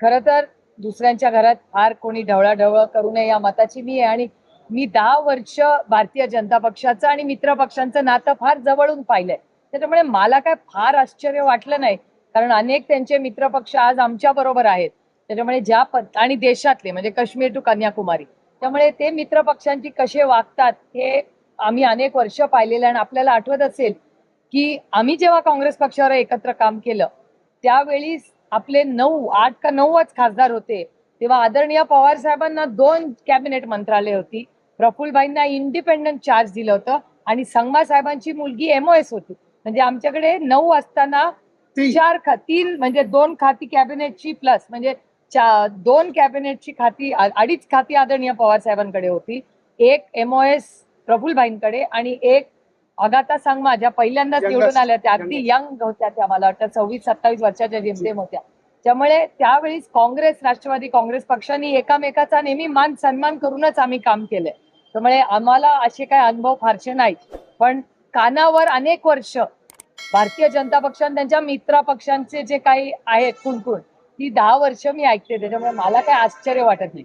खर तर दुसऱ्यांच्या घरात फार कोणी ढवळाढवळ करू नये या मताची मी आहे आणि मी दहा वर्ष भारतीय जनता पक्षाचं आणि मित्र पक्षांचं नातं फार जवळून पाहिलंय. त्याच्यामुळे मला काय फार आश्चर्य वाटलं नाही. कारण अनेक त्यांचे मित्र पक्ष आज आमच्या बरोबर आहेत. त्याच्यामुळे ज्या पद आणि देशातले म्हणजे काश्मीर टू कन्याकुमारी. त्यामुळे ते मित्र पक्षांची कसे वागतात हे आम्ही अनेक वर्ष पाहिलेलं आणि आपल्याला आठवत असेल. की आम्ही जेव्हा काँग्रेस पक्षावर एकत्र काम केलं त्यावेळी आपले नऊ आठ का नऊच खासदार होते तेव्हा आदरणीय पवार साहेबांना दोन कॅबिनेट मंत्रालय होती. प्रफुल्लभाईंना इंडिपेंडंट चार्ज दिलं होतं आणि संगमा साहेबांची मुलगी एमओएस होती. म्हणजे आमच्याकडे नऊ असताना चार खा तीन म्हणजे दोन खाती कॅबिनेटची प्लस म्हणजे दोन कॅबिनेटची खाती अडीच खाती आदरणीय पवार साहेबांकडे होती. एक एमओएस प्रफुल्लभाईंकडे आणि एक अगाता संगमा ज्या पहिल्यांदाच. निवडून आल्या त्या. अगदी यंग होत्या त्या मला वाटतं. सव्वीस सत्तावीस वर्षाच्या जेमतेम होत्या. त्यामुळे त्यावेळीच काँग्रेस राष्ट्रवादी काँग्रेस पक्षांनी एकामेकाचा नेहमी मान सन्मान करूनच आम्ही काम केलंय. त्यामुळे आम्हाला असे काही अनुभव फारसे नाहीत. पण कानावर अनेक वर्ष भारतीय जनता पक्ष आणि त्यांच्या मित्र पक्षांचे जे काही आहेत कुणकुण ती दहा वर्ष मी ऐकते. त्याच्यामुळे मला काही आश्चर्य वाटत नाही.